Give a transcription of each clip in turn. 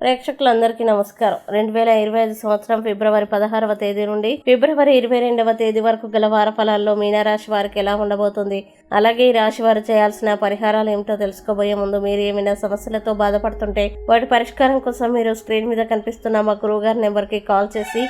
ప్రేక్షకులందరికీ నమస్కారం. రెండు వేల ఇరవై ఐదు సంవత్సరం ఫిబ్రవరి పదహారవ తేదీ నుండి ఫిబ్రవరి ఇరవై రెండవ తేదీ వరకు గల వార ఫలాల్లో మీనరాశి వారికి ఎలా ఉండబోతుంది? అలాగే ఈ రాశి వారు చేయాల్సిన పరిహారాలు ఏమిటో తెలుసుకోబోయే ముందు మీరు ఏమైనా సమస్యలతో బాధపడుతుంటే వాటి పరిష్కారం కోసం మీరు స్క్రీన్ మీద కనిపిస్తున్న మా గురువు గారి నెంబర్కి కాల్ చేసి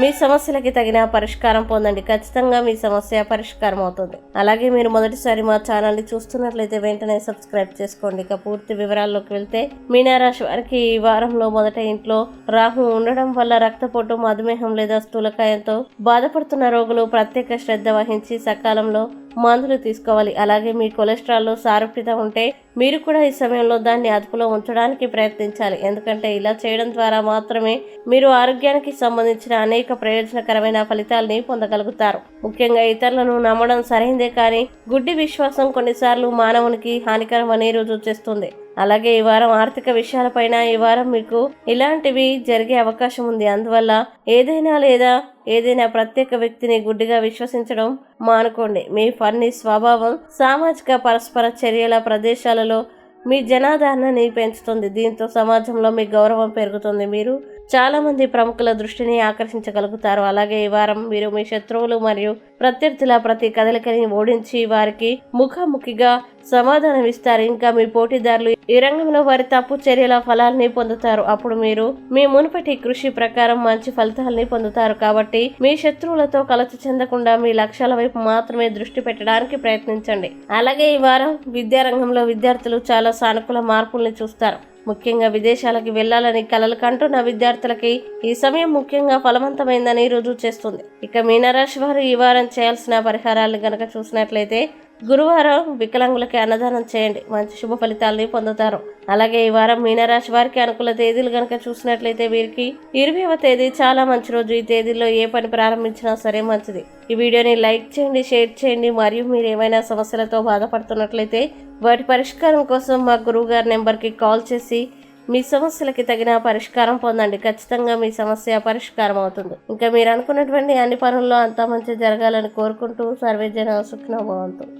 మీ సమస్యలకి తగిన పరిష్కారం పొందండి. ఖచ్చితంగా మీ సమస్య పరిష్కారం అవుతుంది. అలాగే మీరు మొదటిసారి మా ఛానల్ని చూస్తున్నట్లయితే వెంటనే సబ్స్క్రైబ్ చేసుకోండి. ఇక పూర్తి వివరాల్లోకి వెళ్తే మీనారాశి వారికి ఈ వారంలో మొదట ఇంట్లో రాహు ఉండడం వల్ల రక్తపోటు మధుమేహం లేదా స్థూలకాయంతో బాధపడుతున్న రోగులు ప్రత్యేక శ్రద్ధ వహించి సకాలంలో మందులు తీసుకోవాలి. అలాగే మీ కొలెస్ట్రాల్లో సారూప్యత ఉంటే మీరు కూడా ఈ సమయంలో దాన్ని అదుపులో ఉంచడానికి ప్రయత్నించాలి. ఎందుకంటే ఇలా చేయడం ద్వారా మాత్రమే మీరు ఆరోగ్యానికి సంబంధించిన అనేక ప్రయోజనకరమైన ఫలితాలని పొందగలుగుతారు. ముఖ్యంగా ఇతరులను నమ్మడం సరైందే కానీ గుడ్డి విశ్వాసం కొన్నిసార్లు మానవునికి హానికరమని రుజువు చేస్తుంది అలాగే ఈ వారం ఆర్థిక విషయాలపైన ఈ వారం మీకు ఇలాంటివి జరిగే అవకాశం ఉంది. అందువల్ల ఏదైనా లేదా ఏదైనా ప్రత్యేక వ్యక్తిని గుడ్డిగా విశ్వసించడం మానుకోండి. మీ ఫన్నీ స్వభావం సామాజిక పరస్పర చర్యల ప్రదేశాలలో మీ జనాదరణని పెంచుతుంది. దీంతో సమాజంలో మీ గౌరవం పెరుగుతుంది. మీరు చాలామంది ప్రముఖుల దృష్టిని ఆకర్షించగలుగుతారు. అలాగే ఈ వారం మీరు మీ శత్రువులు మరియు ప్రత్యర్థుల ప్రతి కదలికని ఓడించి వారికి ముఖాముఖిగా సమాధానం ఇస్తారు. ఇంకా మీ పోటీదారులు ఈ రంగంలో వారి తప్పు చర్యల ఫలాల్ని పొందుతారు. అప్పుడు మీరు మీ మునుపటి కృషి ప్రకారం మంచి ఫలితాలని పొందుతారు. కాబట్టి మీ శత్రువులతో కలత చెందకుండా మీ లక్ష్యాల వైపు మాత్రమే దృష్టి పెట్టడానికి ప్రయత్నించండి. అలాగే ఈ వారం విద్యారంగంలో విద్యార్థులు చాలా సానుకూల మార్పుల్ని చూస్తారు. ముఖ్యంగా విదేశాలకి వెళ్ళాలని కలలు కంటున్న విద్యార్థులకి ఈ సమయం ముఖ్యంగా ఫలవంతమైందని రుజువు చేస్తుంది. ఇక మీనరాశి వారు ఈ వారం చేయాల్సిన పరిహారాలను గనక చూసినట్లయితే గురువారం వికలాంగులకి అన్నదానం చేయండి. మంచి శుభ ఫలితాలని పొందుతారు. అలాగే ఈ వారం మీనరాశి వారికి అనుకూల తేదీలు కనుక చూసినట్లయితే వీరికి ఇరవైవ తేదీ చాలా మంచి రోజు. ఈ తేదీలో ఏ పని ప్రారంభించినా సరే మంచిది. ఈ వీడియోని లైక్ చేయండి షేర్ చేయండి. మరియు మీరు ఏమైనా సమస్యలతో బాధపడుతున్నట్లయితే వాటి పరిష్కారం కోసం మా గురువు గారి నెంబర్కి కాల్ చేసి మీ సమస్యలకి తగిన పరిష్కారం పొందండి. ఖచ్చితంగా మీ సమస్య పరిష్కారం అవుతుంది. ఇంకా మీరు అనుకున్నటువంటి అన్ని పనుల్లో అంతా మంచి జరగాలని కోరుకుంటూ సర్వేజన సుఖనో భవంతు.